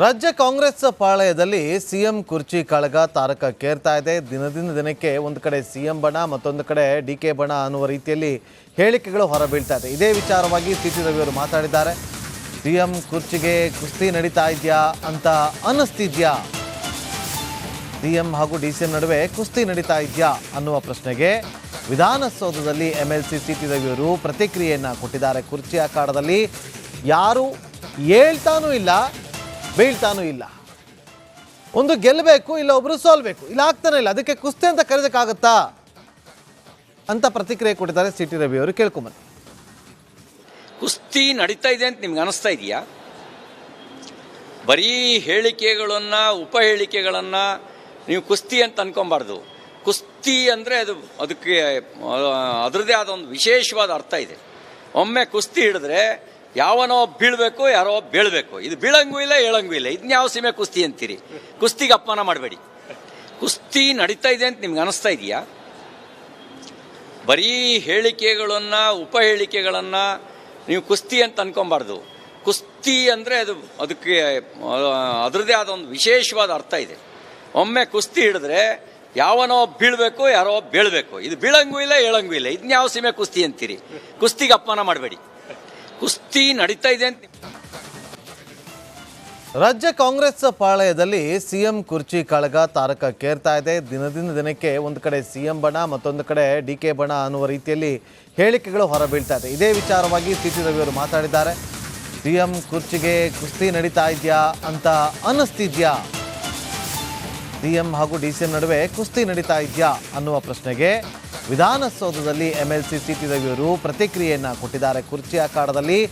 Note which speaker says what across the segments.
Speaker 1: ರಾಜ್ಯ ಕಾಂಗ್ರೆಸ್ ಪಾಳಯದಲ್ಲಿ ಸಿಎಂ ಕುರ್ಚಿ ಕಾಳಗ ತಾರಕಕ್ಕೇರ್ತಾ ಇದೆ. ದಿನದಿಂದ ದಿನಕ್ಕೆ ಒಂದು ಕಡೆ ಸಿಎಂ ಬಣ, ಮತ್ತೊಂದು ಕಡೆ ಡಿ ಕೆ ಬಣ ಅನ್ನುವ ರೀತಿಯಲ್ಲಿ ಹೇಳಿಕೆಗಳು ಹೊರಬೀಳ್ತಾ ಇದೆ. ಇದೇ ವಿಚಾರವಾಗಿ ಸಿ ಟಿ ರವಿಯವರು ಮಾತಾಡಿದ್ದಾರೆ. ಸಿಎಂ ಕುರ್ಚಿಗೆ ಕುಸ್ತಿ ನಡೀತಾ ಇದೆಯಾ ಅಂತ ಅನ್ನಿಸ್ತಿದ್ಯಾ? ಸಿಎಂ ಹಾಗೂ ಡಿ ಸಿ ಎಂ ನಡುವೆ ಕುಸ್ತಿ ನಡೀತಾ ಇದೆಯಾ ಅನ್ನುವ ಪ್ರಶ್ನೆಗೆ ವಿಧಾನಸೌಧದಲ್ಲಿ M L C C T ರವಿಯವರು ಪ್ರತಿಕ್ರಿಯೆಯನ್ನು ಕೊಟ್ಟಿದ್ದಾರೆ. ಕುರ್ಚಿ ಅಖಾಡದಲ್ಲಿ ಯಾರು ಹೇಳ್ತಾನೂ ಇಲ್ಲ. ಬೀಳ್ತಾನೂ ಇಲ್ಲ. ಒಂದು ಗೆಲ್ಲಬೇಕು ಇಲ್ಲ ಒಬ್ರು ಸೋಲ್ಬೇಕು. ಇಲ್ಲ ಆಗ್ತಾನೆ ಇಲ್ಲ. ಅದಕ್ಕೆ ಕುಸ್ತಿ ಅಂತ ಕರೆದಕ್ಕಾಗತ್ತಾ? ಅಂತ ಪ್ರತಿಕ್ರಿಯೆ ಕೊಟ್ಟಿದ್ದಾರೆ ಸಿ ಟಿ ರವಿಯವರು ಕೇಳ್ಕೊಂಬನ್ನಿ
Speaker 2: ಕುಸ್ತಿ ನಡೀತಾ ಇದೆ ಅಂತ ನಿಮ್ಗೆ ಅನಿಸ್ತಾ ಇದೆಯಾ? ಬರೀ ಹೇಳಿಕೆಗಳನ್ನು, ಉಪ ಹೇಳಿಕೆಗಳನ್ನು ನೀವು ಕುಸ್ತಿ ಅಂತ ಅನ್ಕೊಬಾರ್ದು. ಕುಸ್ತಿ ಅಂದರೆ ಅದು ಅದಕ್ಕೆ ಅದರದೇ ಆದ ಒಂದು ವಿಶೇಷವಾದ ಅರ್ಥ ಇದೆ. ಒಮ್ಮೆ ಕುಸ್ತಿ ಹಿಡಿದ್ರೆ ಯಾವನೋ ಬೀಳಬೇಕು, ಯಾರೋ ಬೀಳಬೇಕು. ಇದು ಬೀಳಂಗೂ ಇಲ್ಲ ಹೇಳಂಗೂ ಇಲ್ಲ. ಇದನ್ನ ಯಾವ ಸೀಮೆ ಕುಸ್ತಿ ಅಂತೀರಿ? ಕುಸ್ತಿಗೆ ಅಪಮಾನ ಮಾಡಬೇಡಿ. ಕುಸ್ತಿ ನಡೀತಾ ಇದೆ ಅಂತ ನಿಮ್ಗೆ ಅನಿಸ್ತಾ ಇದೆಯಾ? ಬರೀ ಹೇಳಿಕೆಗಳನ್ನು, ಉಪ ಹೇಳಿಕೆಗಳನ್ನು ನೀವು ಕುಸ್ತಿ ಅಂತ ಅನ್ಕೊಬಾರ್ದು. ಕುಸ್ತಿ ಅಂದರೆ ಅದು, ಅದಕ್ಕೆ ಅದರದೇ ಆದ ಒಂದು ವಿಶೇಷವಾದ ಅರ್ಥ ಇದೆ. ಒಮ್ಮೆ ಕುಸ್ತಿ ಹಿಡಿದ್ರೆ ಯಾವನೋ ಬೀಳಬೇಕು, ಯಾರೋ ಬೀಳಬೇಕು. ಇದು ಬೀಳಂಗೂ ಇಲ್ಲ ಹೇಳಂಗೂ ಇಲ್ಲ. ಇದನ್ನ ಯಾವ ಸೀಮೆ ಕುಸ್ತಿ ಅಂತೀರಿ? ಕುಸ್ತಿಗೆ ಅಪಮಾನ ಮಾಡಬೇಡಿ. ಕುಸ್ತಿ ನಡೀತಾ ಇದೆ ಅಂತ
Speaker 1: ರಾಜ್ಯ ಕಾಂಗ್ರೆಸ್ ಪಾಳಯದಲ್ಲಿ ಸಿಎಂ ಕುರ್ಚಿ ಕಾಳಗ ತಾರಕಕ್ಕೇರ್ತಾ ಇದೆ. ದಿನದಿಂದ ದಿನಕ್ಕೆ ಒಂದು ಕಡೆ ಸಿಎಂ ಬಣ, ಮತ್ತೊಂದು ಕಡೆ ಡಿ ಕೆ ಬಣ ಅನ್ನುವ ರೀತಿಯಲ್ಲಿ ಹೇಳಿಕೆಗಳು ಹೊರಬೀಳ್ತಾ ಇದೆ. ಇದೇ ವಿಚಾರವಾಗಿ ಸಿ ಟಿ ರವಿಯವರು ಮಾತಾಡಿದ್ದಾರೆ. ಸಿಎಂ ಕುರ್ಚಿಗೆ ಕುಸ್ತಿ ನಡೀತಾ ಇದೆಯಾ ಅಂತ ಅನ್ನಿಸ್ತಿದ್ಯಾ? ಸಿಎಂ ಹಾಗೂ ಡಿ ಸಿ ಎಂ ನಡುವೆ ಕುಸ್ತಿ ನಡೀತಾ ಇದೆಯಾ ಅನ್ನುವ ಪ್ರಶ್ನೆಗೆ ವಿಧಾನಸೌಧದಲ್ಲಿ ಎಂ ಎಲ್ ಸಿ ರವಿಯವರು ಪ್ರತಿಕ್ರಿಯೆಯನ್ನು ಕೊಟ್ಟಿದ್ದಾರೆ. ಕುರ್ಚಿ ಅಖಾಡದಲ್ಲಿ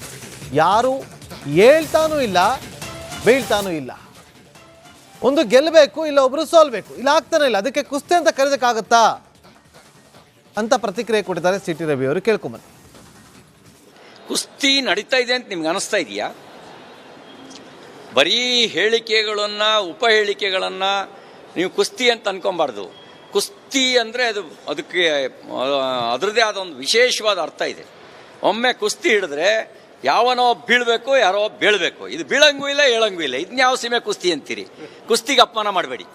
Speaker 1: ಯಾರು ಹೇಳ್ತಾನೂ ಇಲ್ಲ, ಬೀಳ್ತಾನೂ ಇಲ್ಲ. ಒಂದು ಗೆಲ್ಲಬೇಕು ಇಲ್ಲ ಒಬ್ಬರು ಸೋಲ್ಬೇಕು. ಇಲ್ಲ ಆಗ್ತಾನೆ ಇಲ್ಲ. ಅದಕ್ಕೆ ಕುಸ್ತಿ ಅಂತ ಕರೆದಕ್ಕಾಗತ್ತಾ ಅಂತ ಪ್ರತಿಕ್ರಿಯೆ ಕೊಟ್ಟಿದ್ದಾರೆ ಸಿ ಟಿ ರವಿಯವರು. ಕೇಳ್ಕೊಂಬನ್ನಿ.
Speaker 2: ಕುಸ್ತಿ ನಡೀತಾ ಇದೆ ಅಂತ ನಿಮ್ಗೆ ಅನಿಸ್ತಾ ಇದೆಯಾ? ಬರೀ ಹೇಳಿಕೆಗಳನ್ನು, ಉಪ ಹೇಳಿಕೆಗಳನ್ನು ನೀವು ಕುಸ್ತಿ ಅಂತ ಅನ್ಕೊಬಾರ್ದು. ಕುಸ್ತಿ ಅಂದರೆ ಅದು ಅದಕ್ಕೆ ಅದರದೇ ಆದ ಒಂದು ವಿಶೇಷವಾದ ಅರ್ಥ ಇದೆ. ಒಮ್ಮೆ ಕುಸ್ತಿ ಹಿಡಿದ್ರೆ ಯಾವನೋ ಬೀಳಬೇಕು, ಯಾರೋ ಬೀಳಬೇಕು. ಇದು ಬೀಳಂಗೂ ಇಲ್ಲ, ಹೇಳಂಗೂ ಇಲ್ಲ. ಇದನ್ನ ಯಾವ ಸೀಮೆ ಕುಸ್ತಿ ಅಂತೀರಿ? ಕುಸ್ತಿಗೆ ಅಪಮಾನ ಮಾಡಬೇಡಿ.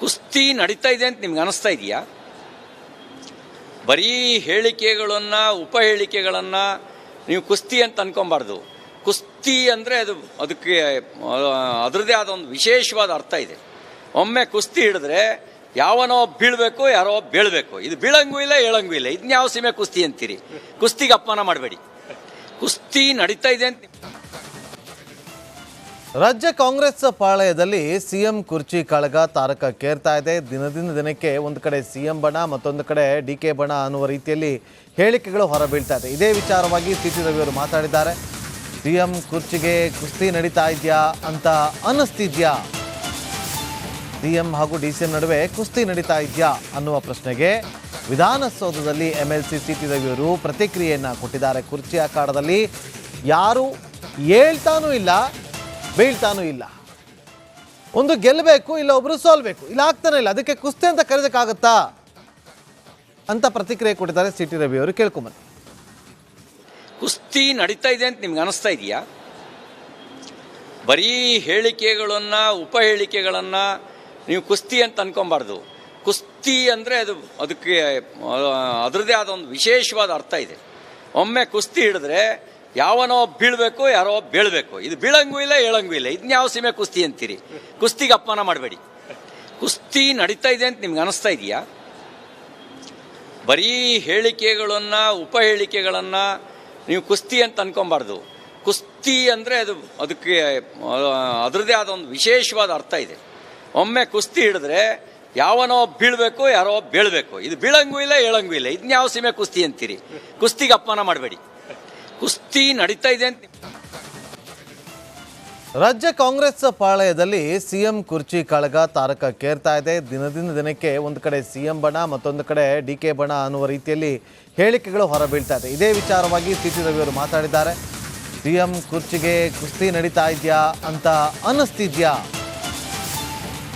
Speaker 2: ಕುಸ್ತಿ ನಡೀತಾ ಇದೆ ಅಂತ ನಿಮ್ಗೆ ಅನಿಸ್ತಾ ಇದೆಯಾ? ಬರೀ ಹೇಳಿಕೆಗಳನ್ನು, ಉಪ ಹೇಳಿಕೆಗಳನ್ನು ನೀವು ಕುಸ್ತಿ ಅಂತ ಅನ್ಕೊಬಾರ್ದು. ಕುಸ್ತಿ ಅಂದರೆ ಅದು ಅದಕ್ಕೆ ಅದರದೇ ಆದ ಒಂದು ವಿಶೇಷವಾದ ಅರ್ಥ ಇದೆ. ಒಮ್ಮೆ ಕುಸ್ತಿ ಹಿಡಿದ್ರೆ ಯಾವನೋ ಬೀಳಬೇಕು, ಯಾರೋ ಬೀಳಬೇಕು. ಇದು ಬೀಳಂಗೂ ಇಲ್ಲ ಹೇಳಂಗೂ ಇಲ್ಲ. ಇದನ್ನ ಯಾವ ಸೀಮೆ ಕುಸ್ತಿ ಅಂತೀರಿ? ಕುಸ್ತಿಗೆ ಅಪಮಾನ ಮಾಡಬೇಡಿ. ಕುಸ್ತಿ ನಡೀತಾ ಇದೆ ಅಂತ
Speaker 1: ರಾಜ್ಯ ಕಾಂಗ್ರೆಸ್ ಪಾಳಯದಲ್ಲಿ ಸಿಎಂ ಕುರ್ಚಿ ಕಾಳಗ ತಾರಕಕ್ಕೇರ್ತಾ ಇದೆ. ದಿನದಿಂದ ದಿನಕ್ಕೆ ಒಂದು ಕಡೆ ಸಿಎಂ ಬಣ, ಮತ್ತೊಂದು ಕಡೆ ಡಿ ಕೆ ಬಣ ಅನ್ನುವ ರೀತಿಯಲ್ಲಿ ಹೇಳಿಕೆಗಳು ಹೊರಬೀಳ್ತಾ ಇದೆ. ಇದೇ ವಿಚಾರವಾಗಿ ಸಿ. ಟಿ ರವಿಯವರು ಮಾತಾಡಿದ್ದಾರೆ. ಸಿಎಂ ಕುರ್ಚಿಗೆ ಕುಸ್ತಿ ನಡೀತಾ ಇದೆಯಾ ಅಂತ ಅನ್ನಿಸ್ತಿದ್ಯಾ? ಸಿಎಂ ಹಾಗೂ ಡಿಸಿಎಂ ನಡುವೆ ಕುಸ್ತಿ ನಡೀತಾ ಇದೆಯಾ ಅನ್ನುವ ಪ್ರಶ್ನೆಗೆ ವಿಧಾನಸೌಧದಲ್ಲಿ ಎಂ ಎಲ್ ಸಿ ಟಿ ರವಿಯವರು ಪ್ರತಿಕ್ರಿಯೆಯನ್ನು ಕೊಟ್ಟಿದ್ದಾರೆ. ಕುರ್ಚಿ ಅಖಾಡದಲ್ಲಿ ಯಾರು ಹೇಳ್ತಾನೂ ಇಲ್ಲ, ಬೀಳ್ತಾನೂ ಇಲ್ಲ. ಒಂದು ಗೆಲ್ಲಬೇಕು ಇಲ್ಲ ಒಬ್ರು ಸೋಲ್ಬೇಕು. ಇಲ್ಲ ಆಗ್ತಾನೆ ಇಲ್ಲ. ಅದಕ್ಕೆ ಕುಸ್ತಿ ಅಂತ ಕರೆದಕ್ಕಾಗತ್ತಾ ಅಂತ ಪ್ರತಿಕ್ರಿಯೆ ಕೊಟ್ಟಿದ್ದಾರೆ ಸಿ ಟಿ ರವಿಯವರು ಕೇಳ್ಕೊಂಬನ್ನಿ
Speaker 2: ಕುಸ್ತಿ ನಡೀತಾ ಇದೆ ಅಂತ ನಿಮ್ಗೆ ಅನಿಸ್ತಾ ಇದೆಯಾ? ಬರೀ ಹೇಳಿಕೆಗಳನ್ನು, ಉಪ ಹೇಳಿಕೆಗಳನ್ನು ನೀವು ಕುಸ್ತಿ ಅಂತ ಅನ್ಕೊಬಾರ್ದು. ಕುಸ್ತಿ ಅಂದರೆ ಅದು ಅದಕ್ಕೆ ಅದರದೇ ಆದ ಒಂದು ವಿಶೇಷವಾದ ಅರ್ಥ ಇದೆ. ಒಮ್ಮೆ ಕುಸ್ತಿ ಹಿಡಿದ್ರೆ ಯಾವನೋ ಬೀಳಬೇಕು, ಯಾರೋ ಬೀಳಬೇಕು. ಇದು ಬೀಳಂಗೂ ಇಲ್ಲ, ಹೇಳಂಗೂ ಇಲ್ಲ. ಇದನ್ನ ಯಾವ ಸೀಮೆ ಕುಸ್ತಿ ಅಂತೀರಿ? ಕುಸ್ತಿಗೆ ಅಪಮಾನ ಮಾಡಬೇಡಿ. ಕುಸ್ತಿ ನಡೀತಾ ಇದೆ ಅಂತ ನಿಮ್ಗೆ ಅನಿಸ್ತಾ ಇದೆಯಾ? ಬರೀ ಹೇಳಿಕೆಗಳನ್ನು, ಉಪ ಹೇಳಿಕೆಗಳನ್ನು ನೀವು ಕುಸ್ತಿ ಅಂತ ಅನ್ಕೊಬಾರ್ದು. ಕುಸ್ತಿ ಅಂದರೆ ಅದು ಅದಕ್ಕೆ ಅದರದೇ ಆದ ಒಂದು ವಿಶೇಷವಾದ ಅರ್ಥ ಇದೆ. ಒಮ್ಮೆ ಕುಸ್ತಿ ಹಿಡಿದ್ರೆ ಯಾವನೋ ಬೀಳಬೇಕು, ಯಾರೋ ಬೀಳಬೇಕು. ಇದು ಬೀಳಂಗೂ ಇಲ್ಲ ಹೇಳಂಗೂ ಇಲ್ಲ. ಇದನ್ನ ಯಾವ ಸೀಮೆ ಕುಸ್ತಿ ಅಂತೀರಿ? ಕುಸ್ತಿಗೆ ಅಪಮಾನ ಮಾಡಬೇಡಿ. ಕುಸ್ತಿ ನಡೀತಾ ಇದೆ ಅಂತ
Speaker 1: ರಾಜ್ಯ ಕಾಂಗ್ರೆಸ್ ಪಾಳಯದಲ್ಲಿ ಸಿಎಂ ಕುರ್ಚಿ ಕಾಳಗ ತಾರಕಕ್ಕೇರ್ತಾ ಇದೆ. ದಿನದಿಂದ ದಿನಕ್ಕೆ ಒಂದು ಕಡೆ ಸಿಎಂ ಬಣ, ಮತ್ತೊಂದು ಕಡೆ ಡಿ ಕೆ ಬಣ ಅನ್ನುವ ರೀತಿಯಲ್ಲಿ ಹೇಳಿಕೆಗಳು ಹೊರಬೀಳ್ತಾ ಇದೆ. ಇದೇ ವಿಚಾರವಾಗಿ ಸಿ ಟಿ ರವಿಯವರು ಮಾತಾಡಿದ್ದಾರೆ. ಸಿಎಂ ಕುರ್ಚಿಗೆ ಕುಸ್ತಿ ನಡೀತಾ ಇದೆಯಾ ಅಂತ ಅನ್ನಿಸ್ತಿದ್ಯಾ?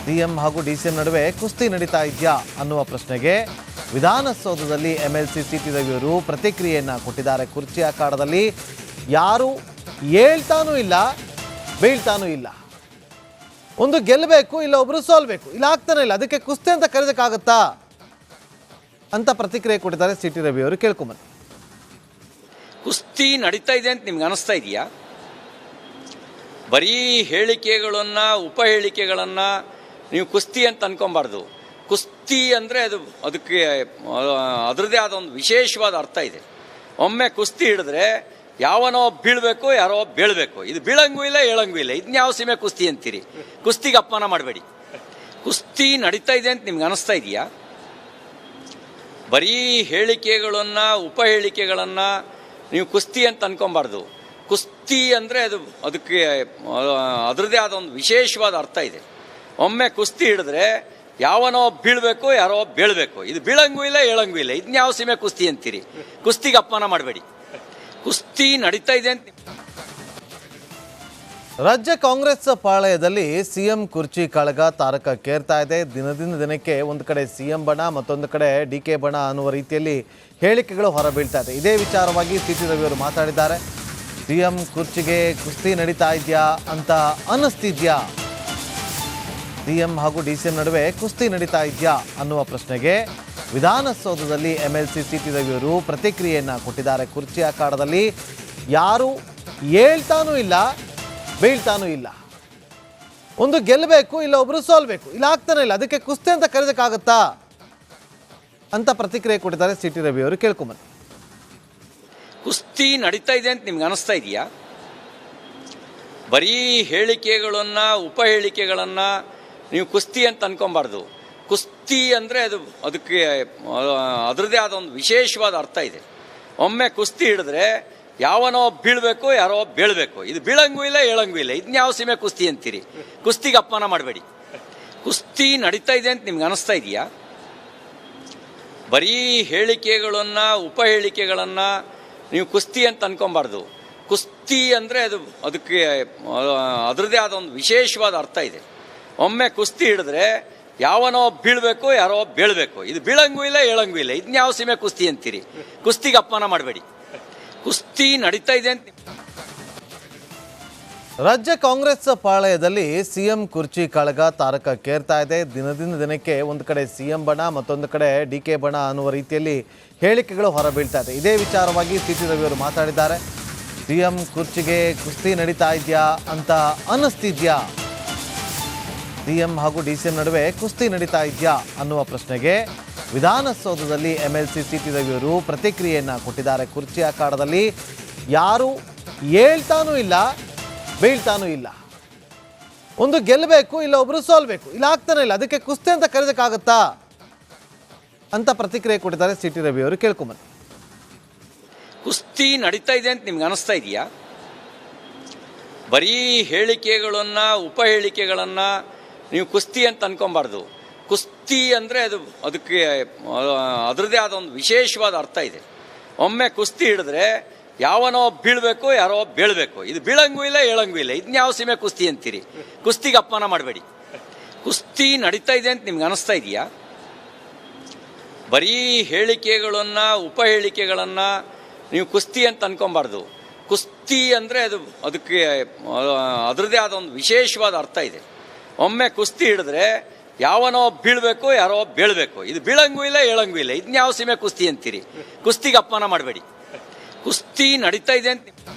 Speaker 1: ಸಿಎಂ ಹಾಗೂ ಡಿಸಿಎಂ ನಡುವೆ ಕುಸ್ತಿ ನಡೀತಾ ಇದೆಯಾ ಅನ್ನುವ ಪ್ರಶ್ನೆಗೆ ವಿಧಾನಸೌಧದಲ್ಲಿ ಎಂ ಎಲ್ ಸಿ ಟಿ ರವಿಯವರು ಪ್ರತಿಕ್ರಿಯೆಯನ್ನು ಕೊಟ್ಟಿದ್ದಾರೆ. ಕುರ್ಚಿ ಅಖಾಡದಲ್ಲಿ ಯಾರು ಹೇಳ್ತಾನೂ ಇಲ್ಲ, ಬೀಳ್ತಾನೂ ಇಲ್ಲ. ಒಂದು ಗೆಲ್ಲಬೇಕು ಇಲ್ಲ ಒಬ್ರು ಸೋಲ್ಬೇಕು. ಇಲ್ಲ ಆಗ್ತಾನೆ ಇಲ್ಲ. ಅದಕ್ಕೆ ಕುಸ್ತಿ ಅಂತ ಕರೆದಕ್ಕಾಗತ್ತಾ ಅಂತ ಪ್ರತಿಕ್ರಿಯೆ ಕೊಟ್ಟಿದ್ದಾರೆ ಸಿ ಟಿ ರವಿ ಅವರು. ಕೇಳ್ಕೊಂಬನ್ನಿ
Speaker 2: ಕುಸ್ತಿ ನಡೀತಾ ಇದೆ ಅಂತ ನಿಮ್ಗೆ ಅನಿಸ್ತಾ ಇದೆಯಾ? ಬರೀ ಹೇಳಿಕೆಗಳನ್ನು, ಉಪ ಹೇಳಿಕೆಗಳನ್ನ ನೀವು ಕುಸ್ತಿ ಅಂತ ಅನ್ಕೊಬಾರ್ದು. ಕುಸ್ತಿ ಅಂದರೆ ಅದು ಅದಕ್ಕೆ ಅದರದೇ ಆದ ಒಂದು ವಿಶೇಷವಾದ ಅರ್ಥ ಇದೆ. ಒಮ್ಮೆ ಕುಸ್ತಿ ಹಿಡಿದ್ರೆ ಯಾವನೋ ಬೀಳಬೇಕು, ಯಾರೋ ಬೀಳಬೇಕು. ಇದು ಬೀಳಂಗೂ ಇಲ್ಲ, ಹೇಳಂಗೂ ಇಲ್ಲ. ಇದನ್ನ ಯಾವ ಸೀಮೆ ಕುಸ್ತಿ ಅಂತೀರಿ? ಕುಸ್ತಿಗೆ ಅಪಮಾನ ಮಾಡಬೇಡಿ. ಕುಸ್ತಿ ನಡೀತಾ ಇದೆ ಅಂತ ನಿಮ್ಗೆ ಅನಿಸ್ತಾ ಇದೆಯಾ? ಬರೀ ಹೇಳಿಕೆಗಳನ್ನು, ಉಪ ಹೇಳಿಕೆಗಳನ್ನು ನೀವು ಕುಸ್ತಿ ಅಂತ ಅನ್ಕೊಬಾರ್ದು. ಕುಸ್ತಿ ಅಂದರೆ ಅದು ಅದಕ್ಕೆ ಅದರದೇ ಆದ ಒಂದು ವಿಶೇಷವಾದ ಅರ್ಥ ಇದೆ. ಒಮ್ಮೆ ಕುಸ್ತಿ ಹಿಡಿದ್ರೆ ಯಾವನೋ ಬೀಳ್ಬೇಕು, ಯಾರೋ ಬೀಳ್ಬೇಕು. ಇದು ಬೀಳಂಗೂ ಇಲ್ಲ ಹೇಳಂಗೂ ಇಲ್ಲ. ಇದನ್ನ ಯಾವ ಸೀಮೆ ಕುಸ್ತಿ ಅಂತೀರಿ? ಕುಸ್ತಿಗೆ ಅಪಮಾನ ಮಾಡಬೇಡಿ. ಕುಸ್ತಿ ನಡೀತಾ ಇದೆ ಅಂತ
Speaker 1: ರಾಜ್ಯ ಕಾಂಗ್ರೆಸ್ ಪಾಳಯದಲ್ಲಿ ಸಿಎಂ ಕುರ್ಚಿ ಕಾಳಗ ತಾರಕಕ್ಕೇರ್ತಾ ಇದೆ. ದಿನದಿಂದ ದಿನಕ್ಕೆ ಒಂದು ಕಡೆ ಸಿಎಂ ಬಣ, ಮತ್ತೊಂದು ಕಡೆ ಡಿ ಕೆ ಬಣ ಅನ್ನುವ ರೀತಿಯಲ್ಲಿ ಹೇಳಿಕೆಗಳು ಹೊರಬೀಳ್ತಾ ಇದೆ. ಇದೇ ವಿಚಾರವಾಗಿ ಸಿ ಟಿ ರವಿ ಅವರು ಮಾತಾಡಿದ್ದಾರೆ. ಸಿಎಂ ಕುರ್ಚಿಗೆ ಕುಸ್ತಿ ನಡೀತಾ ಇದೆಯಾ ಅಂತ ಅನ್ನಿಸ್ತಿದ್ಯಾ? ಸಿಎಂ ಹಾಗೂ ಡಿಸಿಎಂ ನಡುವೆ ಕುಸ್ತಿ ನಡೀತಾ ಇದೆಯಾ ಅನ್ನುವ ಪ್ರಶ್ನೆಗೆ ವಿಧಾನಸೌಧದಲ್ಲಿ ಎಂ ಎಲ್ ಸಿ ಟಿ ರವಿಯವರು ಪ್ರತಿಕ್ರಿಯೆಯನ್ನು ಕೊಟ್ಟಿದ್ದಾರೆ. ಕುರ್ಚಿ ಅಖಾಡದಲ್ಲಿ ಯಾರು ಹೇಳ್ತಾನೂ ಇಲ್ಲ, ಬೀಳ್ತಾನೂ ಇಲ್ಲ. ಒಂದು ಗೆಲ್ಲಬೇಕು ಇಲ್ಲ ಒಬ್ರು ಸೋಲ್ಬೇಕು. ಇಲ್ಲ ಆಗ್ತಾನೆ ಇಲ್ಲ. ಅದಕ್ಕೆ ಕುಸ್ತಿ ಅಂತ ಕರೆದಕ್ಕಾಗತ್ತಾ ಅಂತ ಪ್ರತಿಕ್ರಿಯೆ ಕೊಟ್ಟಿದ್ದಾರೆ ಸಿ ಟಿ ರವಿ ಅವರು. ಕೇಳ್ಕೊಂಬನ್ನಿ
Speaker 2: ಕುಸ್ತಿ ನಡೀತಾ ಇದೆ ಅಂತ ನಿಮ್ಗೆ ಅನಿಸ್ತಾ ಇದೆಯಾ? ಬರೀ ಹೇಳಿಕೆಗಳನ್ನು, ಉಪ ಹೇಳಿಕೆಗಳನ್ನ ನೀವು ಕುಸ್ತಿ ಅಂತ ಅನ್ಕೊಬಾರ್ದು. ಕುಸ್ತಿ ಅಂದರೆ ಅದು ಅದಕ್ಕೆ ಅದರದೇ ಆದ ಒಂದು ವಿಶೇಷವಾದ ಅರ್ಥ ಇದೆ. ಒಮ್ಮೆ ಕುಸ್ತಿ ಹಿಡಿದ್ರೆ ಯಾವನೋ ಬೀಳಬೇಕು, ಯಾರೋ ಬೀಳಬೇಕು. ಇದು ಬೀಳಂಗೂ ಇಲ್ಲ, ಹೇಳಂಗೂ ಇಲ್ಲ. ಇದನ್ನ ಯಾವ ಸೀಮೆ ಕುಸ್ತಿ ಅಂತೀರಿ? ಕುಸ್ತಿಗೆ ಅಪಮಾನ ಮಾಡಬೇಡಿ. ಕುಸ್ತಿ ನಡೀತಾ ಇದೆ ಅಂತ ನಿಮ್ಗೆ ಅನಿಸ್ತಾ ಇದೆಯಾ? ಬರೀ ಹೇಳಿಕೆಗಳನ್ನು, ಉಪ ಹೇಳಿಕೆಗಳನ್ನು ನೀವು ಕುಸ್ತಿ ಅಂತ ಅನ್ಕೊಬಾರ್ದು. ಕುಸ್ತಿ ಅಂದರೆ ಅದು ಅದಕ್ಕೆ ಅದರದೇ ಆದ ಒಂದು ವಿಶೇಷವಾದ ಅರ್ಥ ಇದೆ. ಒಮ್ಮೆ ಕುಸ್ತಿ ಹಿಡಿದ್ರೆ ಯಾವನೋ ಬೀಳ್ಬೇಕು, ಯಾರೋ ಬೀಳ್ಬೇಕು. ಇದು ಬೀಳಂಗೂ ಇಲ್ಲ ಹೇಳಂಗೂ ಇಲ್ಲ. ಇದನ್ನ ಯಾವ ಸೀಮೆ ಕುಸ್ತಿ ಅಂತೀರಿ? ಕುಸ್ತಿಗೆ ಅಪಮಾನ ಮಾಡಬೇಡಿ. ಕುಸ್ತಿ ನಡೀತಾ ಇದೆ ಅಂತ
Speaker 1: ರಾಜ್ಯ ಕಾಂಗ್ರೆಸ್ ಪಾಳಯದಲ್ಲಿ ಸಿಎಂ ಕುರ್ಚಿ ಕಾಳಗ ತಾರಕಕ್ಕೇರ್ತಾ ಇದೆ. ದಿನದಿಂದ ದಿನಕ್ಕೆ ಒಂದು ಕಡೆ ಸಿಎಂ ಬಣ, ಮತ್ತೊಂದು ಕಡೆ ಡಿ ಕೆ ಬಣ ಅನ್ನುವ ರೀತಿಯಲ್ಲಿ ಹೇಳಿಕೆಗಳು ಹೊರಬೀಳ್ತಾ ಇದೆ. ಇದೇ ವಿಚಾರವಾಗಿ ಸಿ ಟಿ ರವಿ ಅವರು ಮಾತಾಡಿದ್ದಾರೆ. ಸಿಎಂ ಕುರ್ಚಿಗೆ ಕುಸ್ತಿ ನಡೀತಾ ಇದೆಯಾ ಅಂತ ಅನ್ನಿಸ್ತಿದ್ಯಾ? ಸಿಎಂ ಹಾಗೂ ಡಿಸಿಎಂ ನಡುವೆ ಕುಸ್ತಿ ನಡೀತಾ ಇದೆಯಾ ಅನ್ನುವ ಪ್ರಶ್ನೆಗೆ ವಿಧಾನಸೌಧದಲ್ಲಿ ಎಂ ಎಲ್ ಸಿ ಟಿ ರವಿಯವರು ಪ್ರತಿಕ್ರಿಯೆಯನ್ನು ಕೊಟ್ಟಿದ್ದಾರೆ. ಕುರ್ಚಿ ಅಖಾಡದಲ್ಲಿ ಯಾರು ಹೇಳ್ತಾನೂ ಇಲ್ಲ, ಬೀಳ್ತಾನೂ ಇಲ್ಲ. ಒಂದು ಗೆಲ್ಲಬೇಕು ಇಲ್ಲ ಒಬ್ರು ಸೋಲ್ಬೇಕು. ಇಲ್ಲ ಆಗ್ತಾನೆ ಇಲ್ಲ. ಅದಕ್ಕೆ ಕುಸ್ತಿ ಅಂತ ಕರೆದಕ್ಕಾಗತ್ತಾ ಅಂತ ಪ್ರತಿಕ್ರಿಯೆ ಕೊಟ್ಟಿದ್ದಾರೆ ಸಿ ಟಿ ರವಿ ಅವರು. ಕೇಳ್ಕೊಂಬನ್ನಿ
Speaker 2: ಕುಸ್ತಿ ನಡೀತಾ ಇದೆ ಅಂತ ನಿಮ್ಗೆ ಅನಿಸ್ತಾ ಇದೆಯಾ? ಬರೀ ಹೇಳಿಕೆಗಳನ್ನು, ಉಪ ಹೇಳಿಕೆಗಳನ್ನ ನೀವು ಕುಸ್ತಿ ಅಂತ ಅನ್ಕೊಬಾರ್ದು. ಕುಸ್ತಿ ಅಂದರೆ ಅದು ಅದಕ್ಕೆ ಅದರದೇ ಆದ ಒಂದು ವಿಶೇಷವಾದ ಅರ್ಥ ಇದೆ. ಒಮ್ಮೆ ಕುಸ್ತಿ ಹಿಡಿದ್ರೆ ಯಾವನೋ ಬೀಳಬೇಕು, ಯಾರೋ ಬೀಳಬೇಕು. ಇದು ಬೀಳಂಗೂ ಇಲ್ಲ, ಹೇಳಂಗೂ ಇಲ್ಲ. ಇದನ್ನ ಯಾವ ಸೀಮೆ ಕುಸ್ತಿ ಅಂತೀರಿ? ಕುಸ್ತಿಗೆ ಅಪಮಾನ ಮಾಡಬೇಡಿ. ಕುಸ್ತಿ ನಡೀತಾ ಇದೆ ಅಂತ ನಿಮ್ಗೆ ಅನಿಸ್ತಾ ಇದೆಯಾ? ಬರೀ ಹೇಳಿಕೆಗಳನ್ನು, ಉಪ ಹೇಳಿಕೆಗಳನ್ನು ನೀವು ಕುಸ್ತಿ ಅಂತ ಅನ್ಕೊಬಾರ್ದು. ಕುಸ್ತಿ ಅಂದರೆ ಅದು ಅದಕ್ಕೆ ಅದರದೇ ಆದ ಒಂದು ವಿಶೇಷವಾದ ಅರ್ಥ ಇದೆ. ಒಮ್ಮೆ ಕುಸ್ತಿ ಹಿಡಿದ್ರೆ ಯಾವನೋ ಬೀಳ್ಬೇಕು, ಯಾರೋ ಬೀಳ್ಬೇಕು. ಇದು ಬೀಳಂಗೂ ಇಲ್ಲ ಹೇಳಂಗೂ ಇಲ್ಲ. ಇದನ್ನ ಯಾವ ಸೀಮೆ ಕುಸ್ತಿ ಅಂತೀರಿ? ಕುಸ್ತಿಗೆ ಅಪಮಾನ ಮಾಡಬೇಡಿ. ಕುಸ್ತಿ ನಡೀತಾ ಇದೆ ಅಂತ